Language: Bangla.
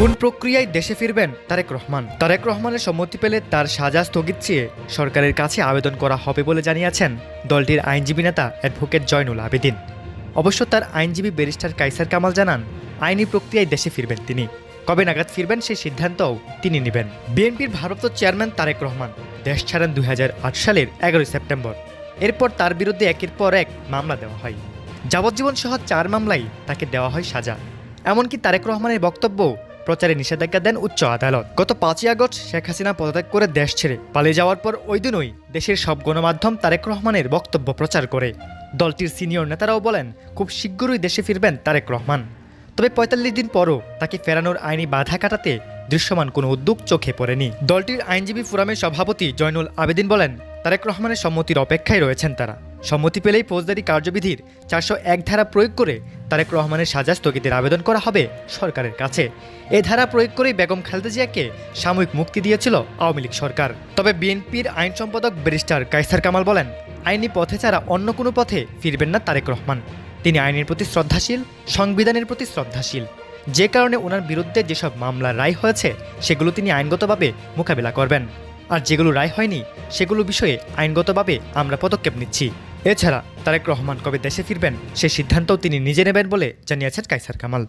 কোন প্রক্রিয়ায় দেশে ফিরবেন? তারেক রহমান। তারেক রহমানের সম্মতি পেলে তার সাজা স্থগিত চেয়ে সরকারের কাছে আবেদন করা হবে বলে জানিয়েছেন দলটির আইনজীবী নেতা অ্যাডভোকেট জয়নুল আবেদিন। অবশ্য তার আইনজীবী ব্যারিস্টার কাইসার কামাল জানান, আইনি প্রক্রিয়ায় দেশে ফিরবেন তিনি। কবে নাগাদ ফিরবেন সেই সিদ্ধান্তও তিনি নেবেন। বিএনপির ভারপ্রাপ্ত চেয়ারম্যান তারেক রহমান, দেশ ছাড়েন দুই হাজার আট সালের এগারোই সেপ্টেম্বর। এরপর তার বিরুদ্ধে একের পর এক মামলা দেওয়া হয়। যাবজ্জীবন সহ চার মামলায় তাকে দেওয়া হয় সাজা। এমনকি তারেক রহমানের বক্তব্য প্রচারে নিষেধাজ্ঞা দেন উচ্চ আদালত। গত পাঁচই আগস্ট শেখ হাসিনা পদত্যাগ করে দেশ ছেড়ে পালিয়ে যাওয়ার পর ওই দিনই দেশের সব গণমাধ্যম তারেক রহমানের বক্তব্য প্রচার করে। দলটির সিনিয়র নেতারাও বলেন, খুব শীঘ্রই দেশে ফিরবেন তারেক রহমান। তবে পঁয়তাল্লিশ দিন পরও তাকে ফেরানোর আইনি বাধা কাটাতে দৃশ্যমান কোনো উদ্যোগ চোখে পড়েনি। দলটির আইনজীবী ফোরামের সভাপতি জয়নুল আবেদিন বলেন, তারেক রহমানের সম্মতির অপেক্ষায় রয়েছেন তারা। সম্মতি পেলেই ফৌজদারি কার্যবিধির চারশো এক ধারা প্রয়োগ করে তারেক রহমানের সাজা স্থগিতের আবেদন করা হবে সরকারের কাছে। এ ধারা প্রয়োগ করেই বেগম খালেদা জিয়াকে সাময়িক মুক্তি দিয়েছিল আওয়ামী লীগ সরকার। তবে বিএনপির আইন সম্পাদক ব্যারিস্টার কাইসার কামাল বলেন, আইনি পথে ছাড়া অন্য কোনো পথে ফিরবেন না তারেক রহমান। তিনি আইনের প্রতি শ্রদ্ধাশীল, সংবিধানের প্রতি শ্রদ্ধাশীল। যে কারণে ওনার বিরুদ্ধে যেসব মামলার রায় হয়েছে, সেগুলো তিনি আইনগতভাবে মোকাবিলা করবেন। আর যেগুলো রায় হয়নি, সেগুলো বিষয়ে আইনগতভাবে আমরা পদক্ষেপ নিচ্ছি। এছাড়া তারেক রহমান কবে দেশে ফিরবেন সে সিদ্ধান্তও তিনি নিজে নেবেন বলে জানিয়েছেন কাইসার কামাল।